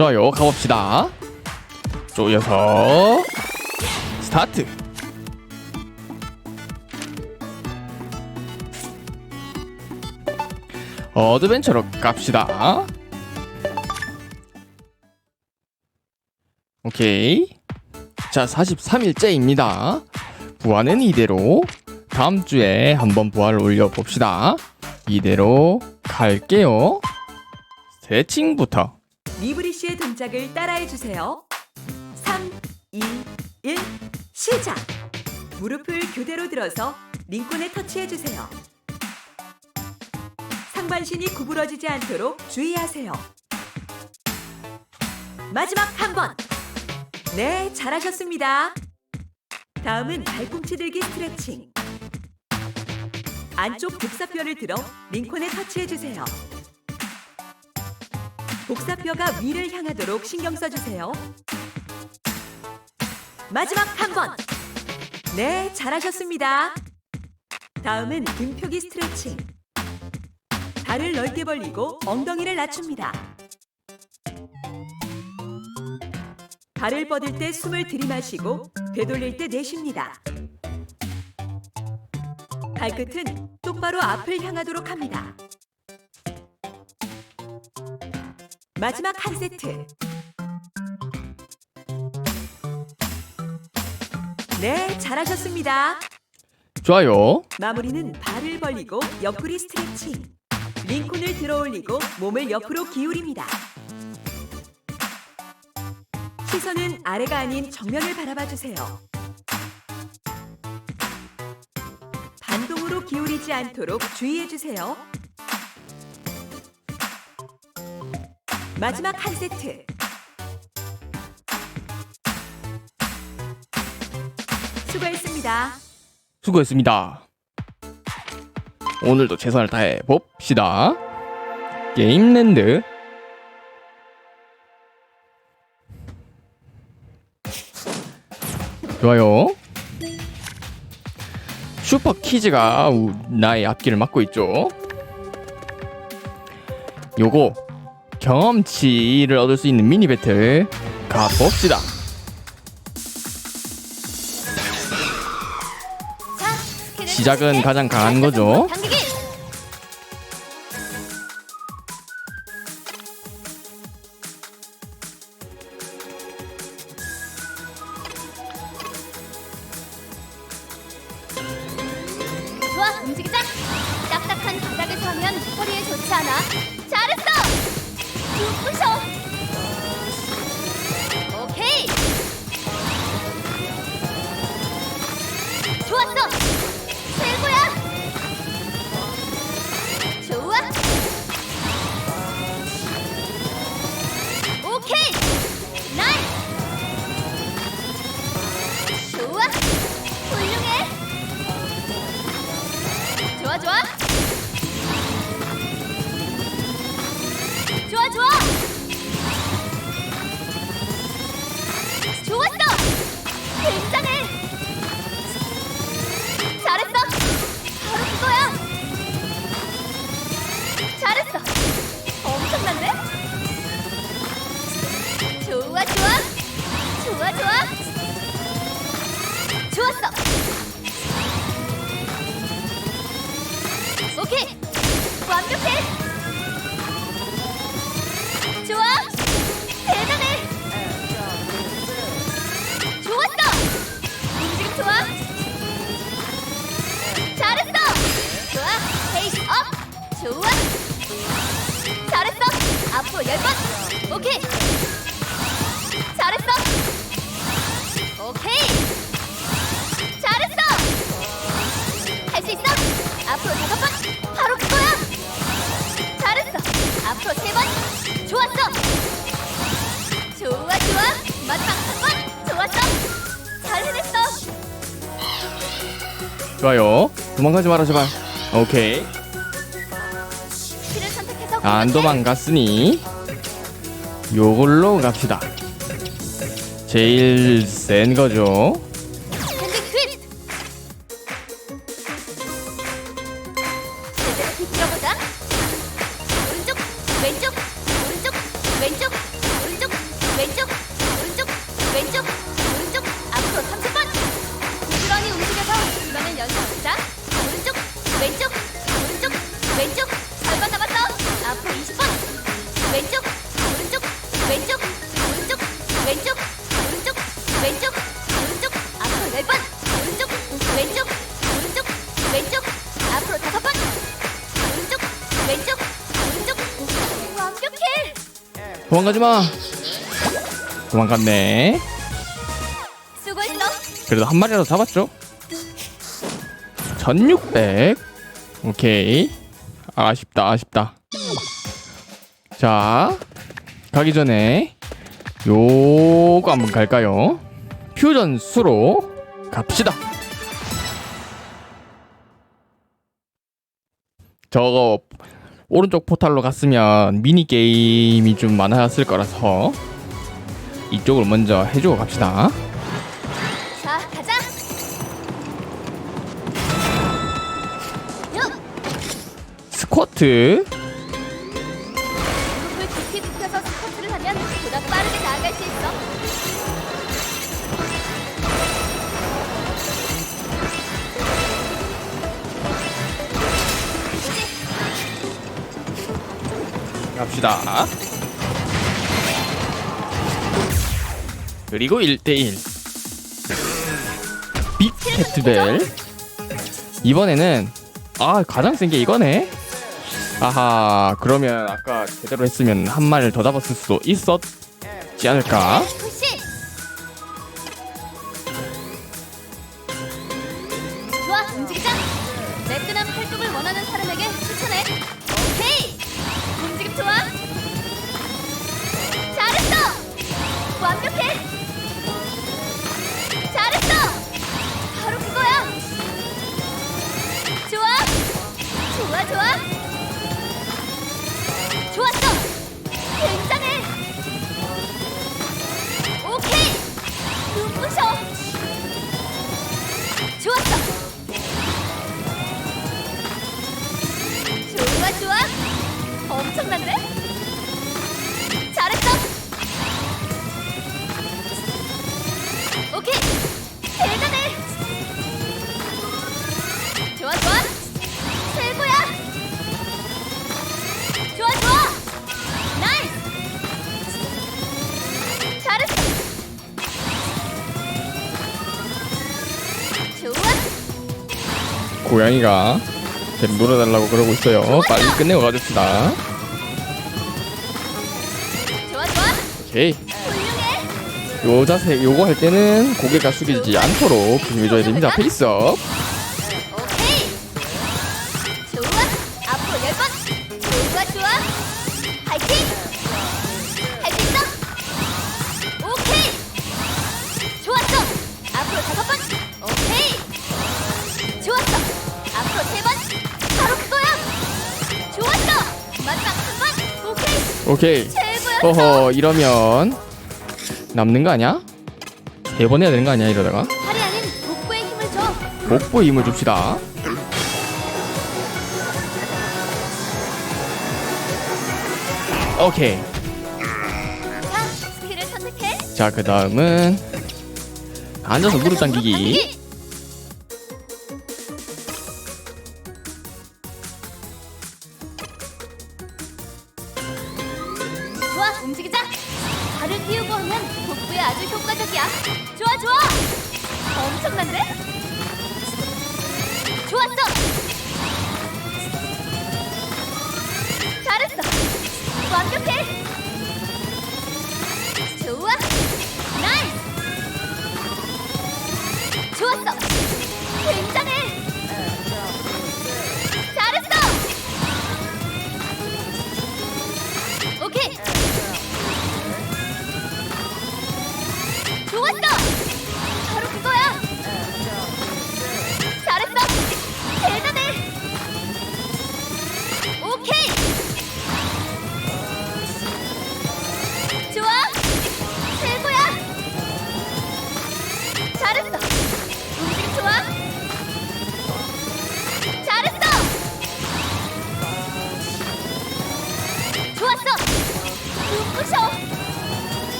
좋아요 가봅시다. 쪼여서 스타트. 어드벤처로 갑시다. 오케이. 자 43일째입니다. 부활은 이대로 다음 주에 한번 부활을 올려봅시다. 이대로 갈게요. 세칭부터 미브리 씨의 동작을 따라해 주세요. 3, 2, 1, 시작! 무릎을 교대로 들어서 링콘에 터치해 주세요. 상반신이 구부러지지 않도록 주의하세요. 마지막 한 번! 네, 잘하셨습니다. 다음은 발꿈치 들기 스트레칭. 안쪽 복사뼈를 들어 링콘에 터치해 주세요. 복사뼈가 위를 향하도록 신경 써주세요. 마지막 한 번. 네, 잘하셨습니다. 다음은 등표기 스트레칭. 발을 넓게 벌리고 엉덩이를 낮춥니다. 발을 뻗을 때 숨을 들이마시고 되돌릴 때 내쉽니다. 발끝은 똑바로 앞을 향하도록 합니다. 마지막 한 세트. 네, 잘하셨습니다. 좋아요 마무리는 발을 벌리고 옆구리 스트레칭. 링콘을 들어 올리고 몸을 옆으로 기울입니다. 시선은 아래가 아닌 정면을 바라봐 주세요. 반동으로 기울이지 않도록 주의해 주세요. 마지막 한 세트. 수고했습니다. 수고했습니다. 오늘도 최선을 다해 봅시다. 게임랜드 좋아요. 슈퍼 키즈가 우- 나의 앞길을 막고 있죠. 요거 경험치를 얻을 수 있는 미니 배틀 가봅시다. 시작은 가장 강한 거죠. 움직이자. 딱딱한 바닥에서 하면 허리에 좋지 않아. 부셔. 오케이. 좋았어. 최고야! 좋아! 오케이! 앞으로 열 번! 오케이! 잘했어! 오케이! 잘했어! 할 수 있어! 앞으로 다섯 번! 바로 그거야! 잘했어! 앞으로 세 번! 좋았어! 좋아 좋아! 마지막 한 번! 좋았어! 잘 해냈어! 좋아요. 도망가지 마라 제발. 오케이. 선택해서 안. 도망갔으니 요걸로 갑시다. 제일 센 거죠. 제대로 비틀어보자. 오른쪽, 왼쪽, 오른쪽, 왼쪽, 오른쪽, 왼쪽 왼쪽 앞으로 30번 부지런히 움직여서 이번엔 연습하자 오른쪽 왼쪽 오른쪽 왼쪽 절반 남았어 앞으로 20번 왼쪽 왼쪽 오른쪽 왼쪽 오른쪽 왼쪽 오른쪽 앞으로 10번 오른쪽 왼쪽 오른쪽 왼쪽 앞으로 5번 오른쪽 왼쪽 오른쪽 완벽해 도망가지 마. 도망갔네. 수고했어 그래도 한 마리라도 잡았죠. 1600. 오케이. 아, 아쉽다, 아쉽다. 자, 가기 전에 요거 한번 갈까요? 퓨전 수로 갑시다. 저거 오른쪽 포탈로 갔으면 미니 게임이 좀 많았을 거라서 이쪽을 먼저 해주고 갑시다. 자 가자 요 스쿼트 나아갈 수 있어? 갑시다. 그리고 1대1 빅 캐트벨. 이번에는 아 가장 센 게 이거네. 아하 그러면 아까 제대로 했으면 한 마리를 더 잡았을 수도 있었 지 않을까 고양이가 놀아달라고 그러고 있어요. 빨리 끝내고 가줍시다. 좋아 오케이. 요 자세 요거 할 때는 고개가 숙이지 않도록 조심해줘야 됩니다 페이스업 오케이. 어허 이러면 남는 거 아니야? 세번 해야 되는 거 아니야 이러다가? 팔이 아닌 복부에 힘을 줘. 복부 힘을 줍시다. 오케이. 자 스킬을 선택해. 자 그 다음은 앉아서 무릎 당기기 좋아 움직이자. 발을 띄우고 하면 복부에 아주 효과적이야. 좋아 좋아. 엄청난데? 좋았어. 잘했어. 완벽해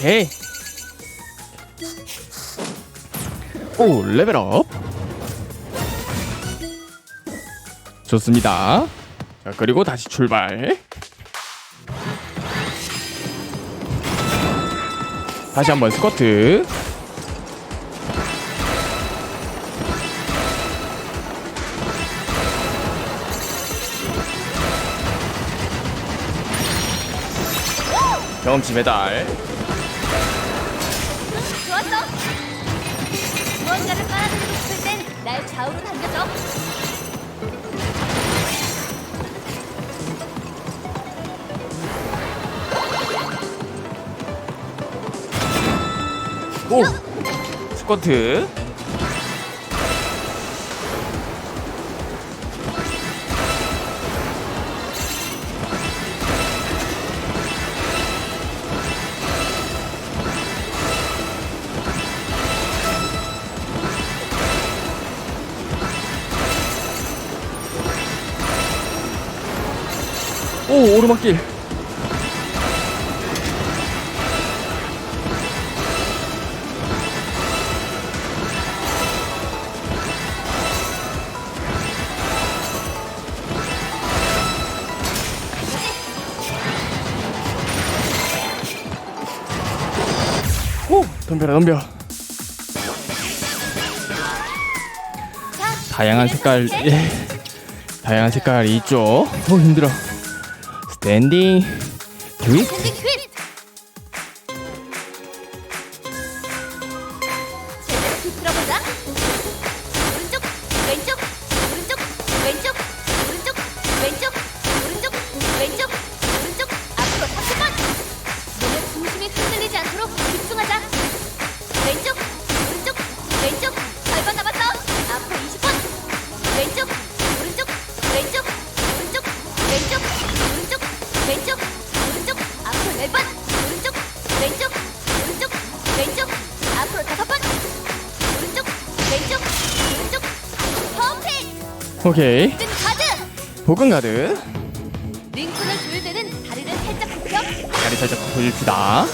오케이. 오 레벨업. 좋습니다. 자 그리고 다시 출발. 다시 한번 스쿼트. 경험치 메달. 날 좌우로 당겨줘. 오 스쿼트. 오 오르막길. 오 덤벼라 덤벼. 자, 다양한 색깔. 예. 다양한 색깔이 있죠. 오 힘들어. 스탠딩. 트윗 오케이! 복근 가드 링크를 조일 때는 다리를 살짝 굽혀. 다리 살짝 돌립시다.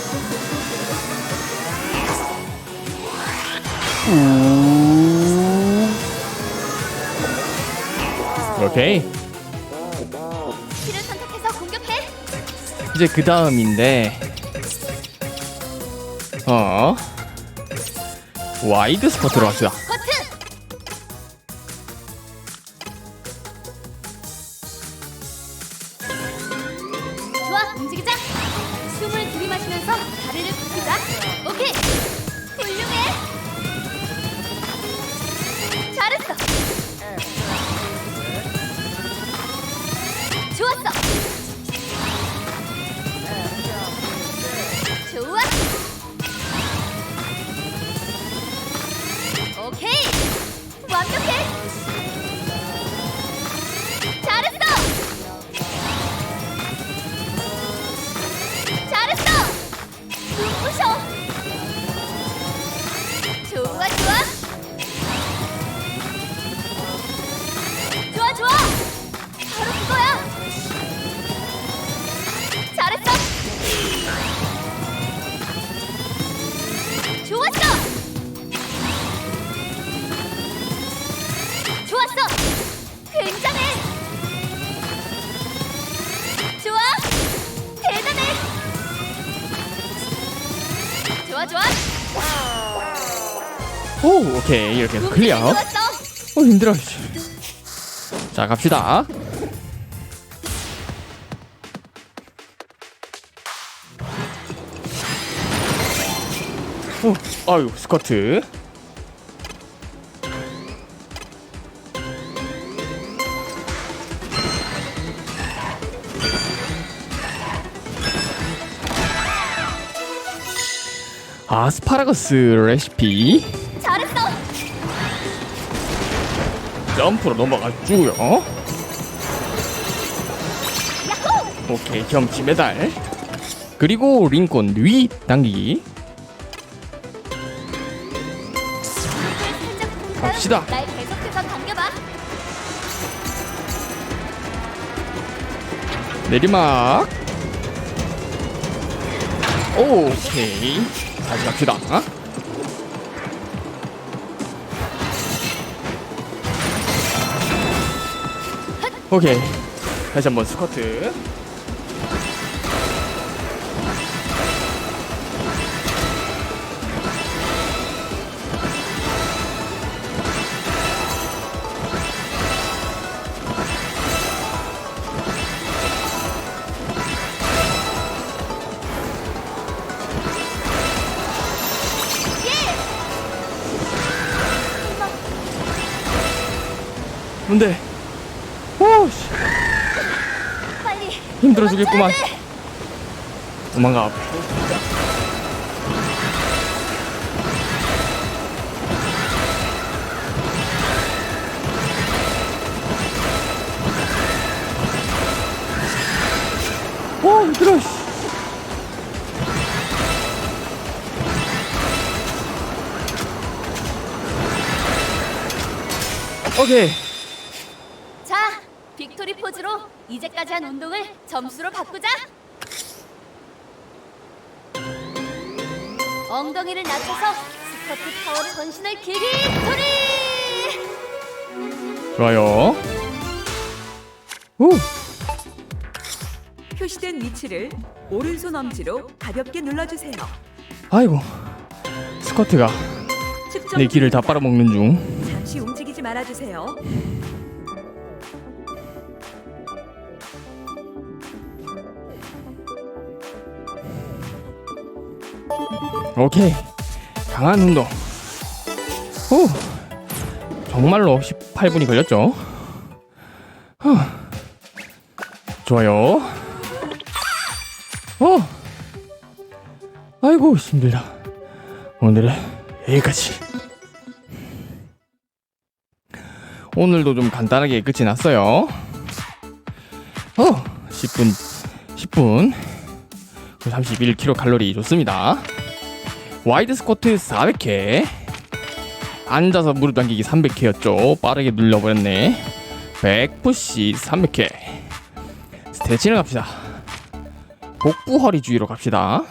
우. 오케이 키를 선택해서 공격해. 이제 그 다음인데 어 와이드 스쿼트로 갑시다. 오 오케이 이렇게 해서 클리어. 어 힘들어. 씨. 자 갑시다. 오, 아유 스쿼트. 아스파라거스 레시피. 점프로 넘어가주고요. 오케이 겸치 메달. 그리고 링콘 위 당기기. 갑시다. 날 계속해서 당겨봐. 내리막. 오케이. 다시 갑시다. 어? 오케이. 다시 한번 스쿼트. 힘들어 죽겠구만. 도망가. 오, 힘들어. 씨. 오케이. 자, 빅토리 포즈로 이제까지 한 운동을 점수로 바꾸자. 엉덩이를 낮춰서 스쿼트 파워를 전신을 길이 토리. 좋아요. 오, 표시된 위치를 오른손 엄지로 가볍게 눌러주세요. 아이고. 스쿼트가 내 길을 다. 빨아먹는 중. 잠시 움직이지 말아주세요. 오케이. 강한 운동. 오. 정말로 18분이 걸렸죠. 후. 좋아요. 어. 아이고 힘들다. 오늘은 여기까지. 오늘도 좀 간단하게 끝이 났어요. 어, 10분, 10분. 31kcal 칼로리 좋습니다. 와이드 스쿼트 400회. 앉아서 무릎 당기기 300회였죠. 빠르게 눌러버렸네. 백푸시 300회. 스트레칭을 갑시다. 복부 허리 주위로 갑시다.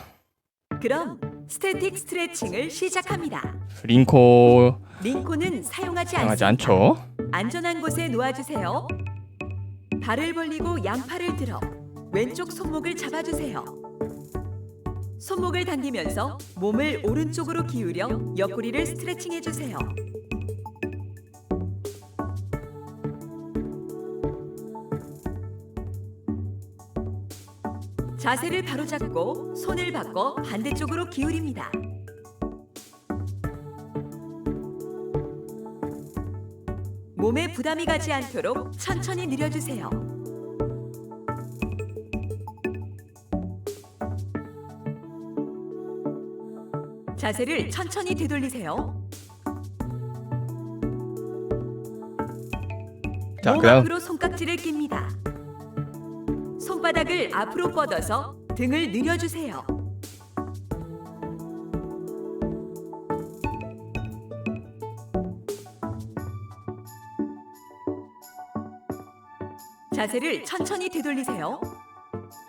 그럼 스태틱 스트레칭을 시작합니다. 링코 링코는 사용하지 않습니다. 않죠. 안전한 곳에 놓아주세요. 발을 벌리고 양팔을 들어 왼쪽 손목을 잡아주세요. 손목을 당기면서 몸을 오른쪽으로 기울여 옆구리를 스트레칭해 주세요. 자세를 바로잡고 손을 바꿔 반대쪽으로 기울입니다. 몸에 부담이 가지 않도록 천천히 느려주세요. 자세를 천천히 되돌리세요. 자, 몸 그다음 앞으로 손깍지를 낍니다. 손바닥을 앞으로 뻗어서 등을 늘려주세요. 자세를 천천히 되돌리세요.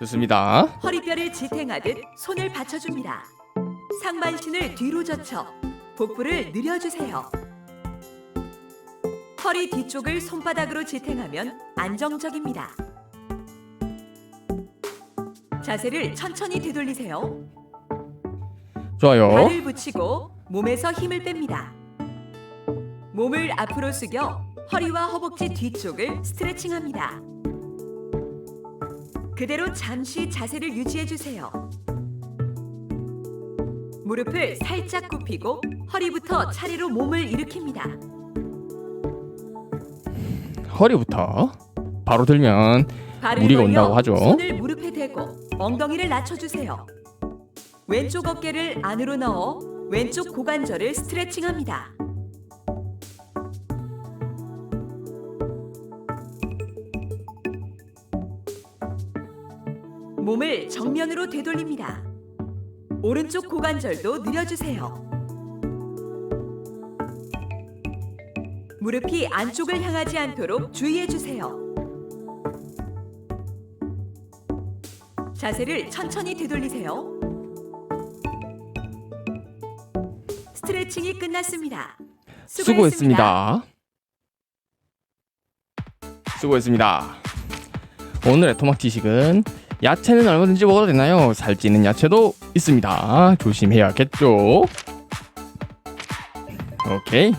좋습니다. 허리뼈를 지탱하듯 손을 받쳐줍니다. 상반신을 뒤로 젖혀 복부를 늘려주세요. 허리 뒤쪽을 손바닥으로 지탱하면 안정적입니다. 자세를 천천히 되돌리세요. 좋아요. 발을 붙이고 몸에서 힘을 뺍니다. 몸을 앞으로 숙여 허리와 허벅지 뒤쪽을 스트레칭합니다. 그대로 잠시 자세를 유지해 주세요. 무릎을 살짝 굽히고 허리부터 차례로 몸을 일으킵니다. 허리부터 바로 들면 무리가 온다고 하죠. 손을 무릎에 대고 엉덩이를 낮춰주세요. 왼쪽 어깨를 안으로 넣어 왼쪽 고관절을 스트레칭합니다. 몸을 정면으로 되돌립니다. 오른쪽 고관절도 늘려주세요. 무릎이 안쪽을 향하지 않도록 주의해주세요. 자세를 천천히 되돌리세요. 스트레칭이 끝났습니다. 수고했습니다. 수고했습니다. 오늘의 토막 지식은 야채는 얼마든지 먹어도 되나요? 살찌는 야채도 있습니다. 조심해야겠죠. 오케이.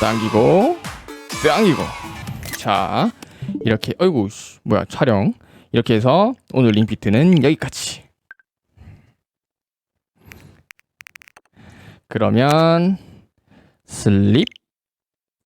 당기고 당기고 자 이렇게 어이구 씨, 뭐야 촬영 이렇게 해서 오늘 링피트는 여기까지 그러면 슬립